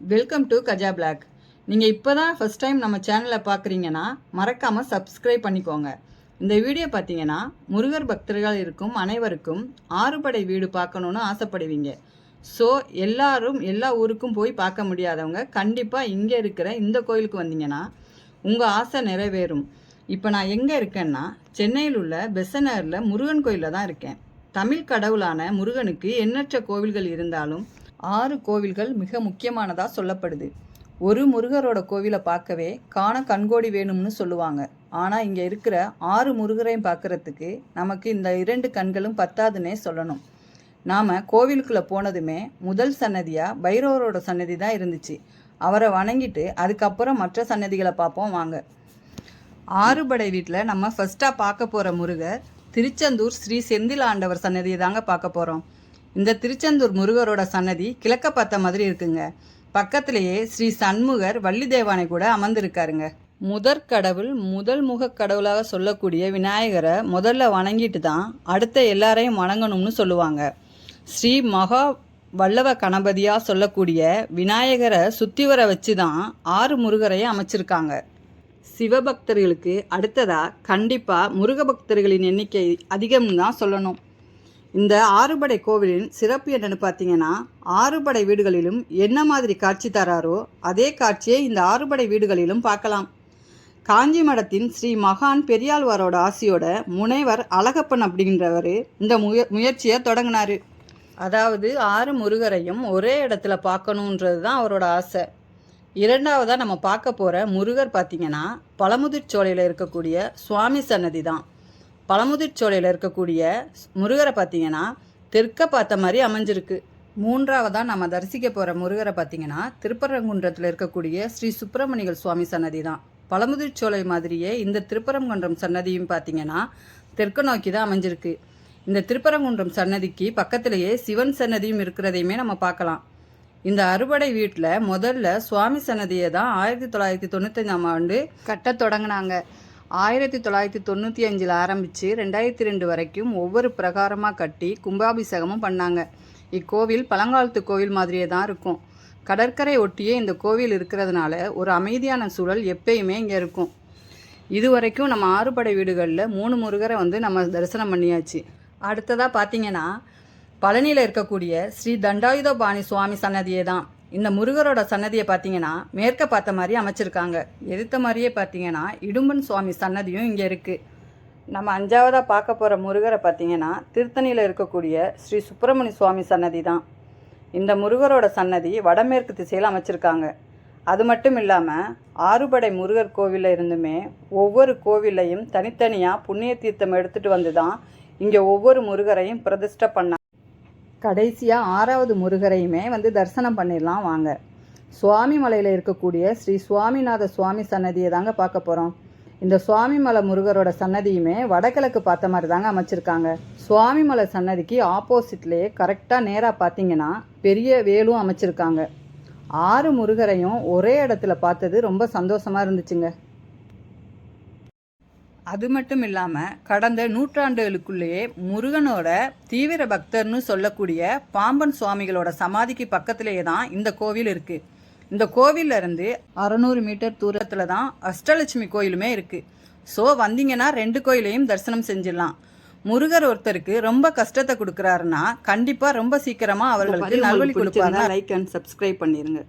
Welcome to Gaja black நீங்கள் இப்போ தான் ஃபஸ்ட் டைம் நம்ம சேனலை பார்க்குறீங்கன்னா மறக்காமல் சப்ஸ்கிரைப் பண்ணிக்கோங்க. இந்த வீடியோ பார்த்தீங்கன்னா முருகர் பக்தர்கள் இருக்கும் அனைவருக்கும் ஆறுபடை வீடு பார்க்கணுன்னு ஆசைப்படுவீங்க. ஸோ எல்லாரும் எல்லா ஊருக்கும் போய் பார்க்க முடியாதவங்க கண்டிப்பாக இங்கே இருக்கிற இந்த கோயிலுக்கு வந்தீங்கன்னா உங்கள் ஆசை நிறைவேறும். இப்போ நான் எங்கே இருக்கேன்னா சென்னையில் உள்ள பெசனரில் முருகன் கோயிலில் தான் இருக்கேன். தமிழ் கடவுளான முருகனுக்கு எண்ணற்ற கோவில்கள் இருந்தாலும் ஆறு கோவில்கள் மிக முக்கியமானதாக சொல்லப்படுது. ஒரு முருகரோட கோவிலை பார்க்கவே காண கண்கோடி வேணும்னு சொல்லுவாங்க. ஆனால் இங்கே இருக்கிற ஆறு முருகரையும் பார்க்குறதுக்கு நமக்கு இந்த இரண்டு கண்களும் பத்தாதுன்னே சொல்லணும். நாம் கோவிலுக்குள்ளே போனதுமே முதல் சன்னதியாக பைரவரோட சன்னதி தான் இருந்துச்சு. அவரை வணங்கிட்டு அதுக்கப்புறம் மற்ற சன்னதிகளை பார்ப்போம் வாங்க. ஆறுபடை வீட்டில் நம்ம ஃபஸ்ட்டாக பார்க்க போகிற முருகர் திருச்செந்தூர் ஸ்ரீ செந்தில் ஆண்டவர் சன்னதியை தாங்க பார்க்க போகிறோம் இந்த திருச்செந்தூர் முருகரோட சன்னதி கிழக்க பார்த்த மாதிரி இருக்குங்க. பக்கத்திலேயே ஸ்ரீ சண்முகர் வள்ளி தேவானை கூட அமர்ந்திருக்காருங்க. முதற் கடவுள் முதல் முக கடவுளாக சொல்லக்கூடிய விநாயகரை முதல்ல வணங்கிட்டு தான் அடுத்த எல்லாரையும் வணங்கணும்னு சொல்லுவாங்க. ஸ்ரீ மகா வல்லவ கணபதியாக சொல்லக்கூடிய விநாயகரை சுற்றி வர வச்சு தான் ஆறு முருகரையும் அமைச்சிருக்காங்க. சிவபக்தர்களுக்கு அடுத்ததாக கண்டிப்பாக முருக பக்தர்களின் எண்ணிக்கை அதிகம்னு தான் சொல்லணும். இந்த ஆறுபடை கோவிலின் சிறப்பு என்னன்னு பார்த்தீங்கன்னா ஆறுபடை வீடுகளிலும் என்ன மாதிரி காட்சி தராரோ அதே காட்சியை இந்த ஆறுபடை வீடுகளிலும் பார்க்கலாம். காஞ்சி மடத்தின் ஸ்ரீ மகான் பெரியாழ்வாரோட ஆசியோட முனைவர் அழகப்பன் அப்படின்றவர் இந்த முய முயற்சியை தொடங்கினாரு. அதாவது ஆறு முருகரையும் ஒரே இடத்துல பார்க்கணுன்றது தான் அவரோட ஆசை. இரண்டாவதாக நம்ம பார்க்க போகிற முருகர் பார்த்தீங்கன்னா பழமுதிர்ச்சோலையில் இருக்கக்கூடிய சுவாமி சன்னதி தான் பழமுதிர்ச்சோலையில் இருக்கக்கூடிய முருகரை பார்த்தீங்கன்னா தெற்க பார்த்த மாதிரி அமைஞ்சிருக்கு. மூன்றாவதாக நம்ம தரிசிக்க போகிற முருகரை பார்த்தீங்கன்னா திருப்பரங்குன்றத்தில் இருக்கக்கூடிய ஸ்ரீ சுப்பிரமணிகள் சுவாமி சன்னதி தான் பழமுதிர்ச்சோலை மாதிரியே இந்த திருப்பரங்குன்றம் சன்னதியும் பார்த்தீங்கன்னா தெற்கு நோக்கி தான் அமைஞ்சிருக்கு. இந்த திருப்பரங்குன்றம் சன்னதிக்கு பக்கத்திலேயே சிவன் சன்னதியும் இருக்கிறதையுமே நம்ம பார்க்கலாம். இந்த அறுபடை வீட்டில் முதல்ல சுவாமி சன்னதியை தான் ஆயிரத்தி தொள்ளாயிரத்தி தொண்ணூத்தஞ்சாம் ஆண்டு கட்டத் தொடங்கினாங்க. ஆயிரத்தி தொள்ளாயிரத்தி தொண்ணூற்றி அஞ்சில் ஆரம்பித்து ரெண்டாயிரத்தி ரெண்டு வரைக்கும் ஒவ்வொரு பிரகாரமாக கட்டி கும்பாபிஷேகமும் பண்ணாங்க. இக்கோவில் பழங்காலத்து கோவில் மாதிரியே தான் இருக்கும். கடற்கரை ஒட்டியே இந்த கோவில் இருக்கிறதுனால ஒரு அமைதியான சூழல் எப்பயுமே இங்கே இருக்கும். இது வரைக்கும் நம்ம ஆறுபடை வீடுகளில் மூணு முருகரை வந்து நம்ம தரிசனம் பண்ணியாச்சு. அடுத்ததாக பார்த்தீங்கன்னா பழனியில் இருக்கக்கூடிய ஸ்ரீ தண்டாயுதபாணி சுவாமி சன்னதியே தான். இந்த முருகரோட சன்னதியை பார்த்தீங்கன்னா மேற்க பார்த்த மாதிரி அமைச்சிருக்காங்க. எதிர்த்த மாதிரியே பார்த்தீங்கன்னா இடும்பன் சுவாமி சன்னதியும் இங்கே இருக்குது நம்ம அஞ்சாவதாக பார்க்க போகிற முருகரை பார்த்தீங்கன்னா திருத்தணியில் இருக்கக்கூடிய ஸ்ரீ சுப்பிரமணிய சுவாமி சன்னதி தான். இந்த முருகரோட சன்னதி வடமேற்கு திசையில் அமைச்சிருக்காங்க. அது மட்டும் இல்லாமல் ஆறுபடை முருகர் கோவிலில் இருந்துமே ஒவ்வொரு கோவிலையும் தனித்தனியாக புண்ணிய தீர்த்தம் எடுத்துகிட்டு வந்து தான் இங்கே ஒவ்வொரு முருகரையும் பிரதிஷ்டை பண்ணாங்க கடைசியாக ஆறாவது முருகரையுமே வந்து தரிசனம் பண்ணிடலாம் வாங்க. சுவாமி மலையில் இருக்கக்கூடிய ஸ்ரீ சுவாமிநாத சுவாமி சன்னதியை தாங்க பார்க்க போகிறோம் இந்த சுவாமிமலை முருகரோட சன்னதியுமே வடகிழக்கு பார்த்த மாதிரி தாங்க அமைச்சிருக்காங்க. சுவாமிமலை சன்னதிக்கு ஆப்போசிட்லேயே கரெக்டாக நேராக பார்த்தீங்கன்னா பெரிய வேலும் அமைச்சிருக்காங்க. ஆறு முருகரையும் ஒரே இடத்துல பார்த்தது ரொம்ப சந்தோஷமாக இருந்துச்சுங்க. அது மட்டும் இல்லாமல் கடந்த நூற்றாண்டுகளுக்குள்ளேயே முருகனோட தீவிர பக்தர்னு சொல்லக்கூடிய பாம்பன் சுவாமிகளோட சமாதிக்கு பக்கத்திலேயே தான் இந்த கோவில் இருக்குது இந்த கோவில்ல இருந்து அறநூறு மீட்டர் தூரத்தில் தான் அஷ்டலட்சுமி கோயிலுமே இருக்குது ஸோ வந்தீங்கன்னா ரெண்டு கோயிலையும் தரிசனம் செஞ்சிடலாம். முருகர் ஒருத்தருக்கு ரொம்ப கஷ்டத்தை கொடுக்குறாருன்னா கண்டிப்பாக ரொம்ப சீக்கிரமாக அவர்களுக்கு நல்வழி கொடுப்பாங்க லைக் அண்ட் சப்ஸ்கிரைப் பண்ணிடுங்க